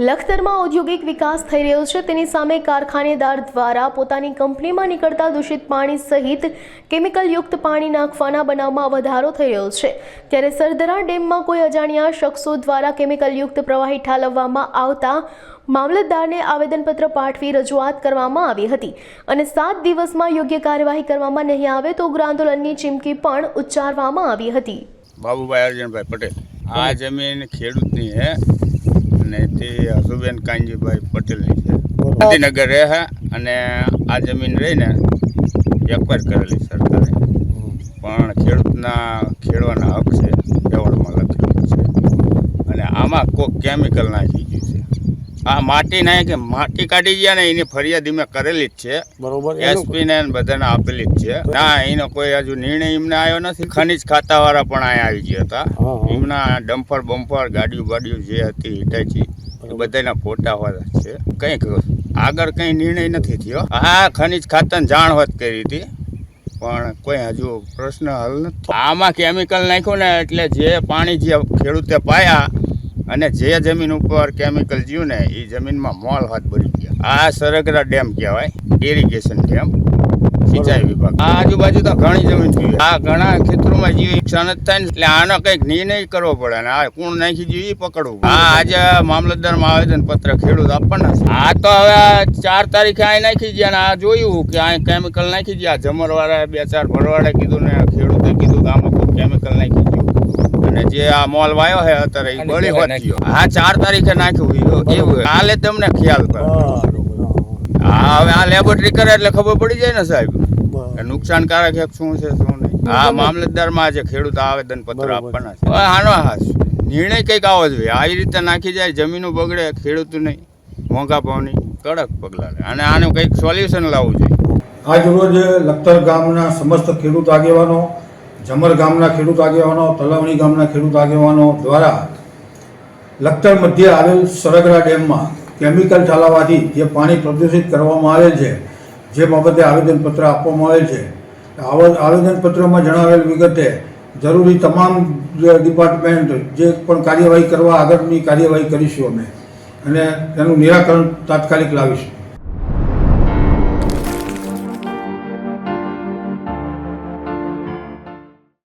લખતરમાં ઔદ્યોગિક વિકાસ થઈ રહ્યો છે. તેની સામે કારખાનેદાર દ્વારા પોતાની કંપનીમાં નીકળતા દૂષિત પાણી સહિત કેમિકલયુક્ત પાણી નાખવાના બનાવમાં વધારો થઈ રહ્યો છે. ત્યારે સરદરા ડેમમાં કોઈ અજાણ્યા શખ્સો દ્વારા કેમિકલયુક્ત પ્રવાહી ઠાલવવામાં આવતા મામલતદારને આવેદનપત્ર પાઠવી રજૂઆત કરવામાં આવી હતી અને સાત દિવસમાં યોગ્ય કાર્યવાહી કરવામાં નહીં આવે તો ઉગ્ર આંદોલનની ચીમકી પણ ઉચ્ચારવામાં આવી હતી. બાબુભાઈ અર્જનભાઈ પટેલ આ જમીન ખેડૂતની છે અને તે હસુબેન કાનજીભાઈ પટેલની છે. ગાંધીનગર રહે છે અને આ જમીન રહીને એક્વાયર કરેલી સરકારે. પણ ખેડૂતના ખેડવાના હક છે એવોર્ડમાં લખેલું છે. અને આમાં કોઈક કેમિકલ નાખી આ માટી નાખી કે માટી કાઢી ગયા ને એની ફરિયાદ મેં કરેલી જ છે. બરોબર એસપી ને બધાને આપેલી જ છે. ના એનો કોઈ હજુ નિર્ણય એમને આવ્યો નથી. ખનિજ ખાતા વાળા પણ અહીંયા આવી ગયા હતા. એમના ડમ્પર બમ્પર ગાડીઓ ગાડીઓ જે હતી હિટાચી એ બધાના ફોટા વાળા છે. કંઈક આગળ કંઈ નિર્ણય નથી થયો. આ ખનિજ ખાતાને જાણ હોત કરી હતી પણ કોઈ હજુ પ્રશ્ન હલ નથી આમાં કેમિકલ નાખ્યું ને એટલે જે પાણી જે ખેડૂતે પાયા અને જે જમીન ઉપર કેમિકલ જ્યું ને એ જમીનમાં મોલ હાથ ભરી ગયા. આ સરગરા ડેમ કહેવાય ઇરિગેશન ડેમ સિંચાઈ વિભાગ. આ આજુબાજુ તો ઘણી જમીન જોઈએ આ ઘણા ખેતરોમાં જીવ નુકસાન જ થાય એટલે આનો કંઈક નિર્ણય કરવો પડે ને આ કુણ નાખી એ પકડવું આ આજે મામલતદારમાં આવેદન પત્ર ખેડૂત આપવાના છે. આ તો હવે ચાર તારીખે આ નાખી ગયા ને આ જોયું કે આ કેમિકલ નાખી ગયા. જમરવાળા બે ચાર ભરવાડે કીધું ને ખેડૂતે કીધું કે આમાં કેમિકલ નાખી જે આ મોલ વાયો હે અત્યારે એ બળી હોત ગયો આ ચાર તારીખે નાખ્યું એવું એવું કાલે તમને ખ્યાલ કરો હા. હવે આ લેબોરેટરી કરે એટલે ખબર પડી જાય ને સાહેબ. નુકસાનકારક એક શું છે શું નહીં. હા મામલતદારમાં આજે ખેડૂત આવેદન પત્ર આપવાના છે. હવે આનો હા નિર્ણય કંઈક આવો જોઈએ. આવી રીતે નાખી જાય જમીનો બગડે ખેડૂત નહીં મોંઘા ભાવની કડક પગલાં લે. અને આનું કંઈક સોલ્યુશન લાવવું જોઈએ. આજ રોજ લખતર ગામના સમસ્ત ખેડૂત આગેવાનો જમર ગામના ખેડૂત આગેવાનો, તલાવણી ગામના ખેડૂત આગેવાનો દ્વારા લખતર મધ્ય આવેલ સરગરા ડેમમાં કેમિકલ ચાલાવવાથી જે પાણી પ્રદૂષિત કરવામાં આવેલ છે, જે બાબતે આવેદનપત્ર આપવામાં આવેલ છે. આવેદનપત્રમાં જણાવેલ વિગતે જરૂરી તમામ ડિપાર્ટમેન્ટ જે પણ કાર્યવાહી કરવા આગળની કાર્યવાહી કરીશું અમે. અને તેનું નિરાકરણ તાત્કાલિક લાવીશું.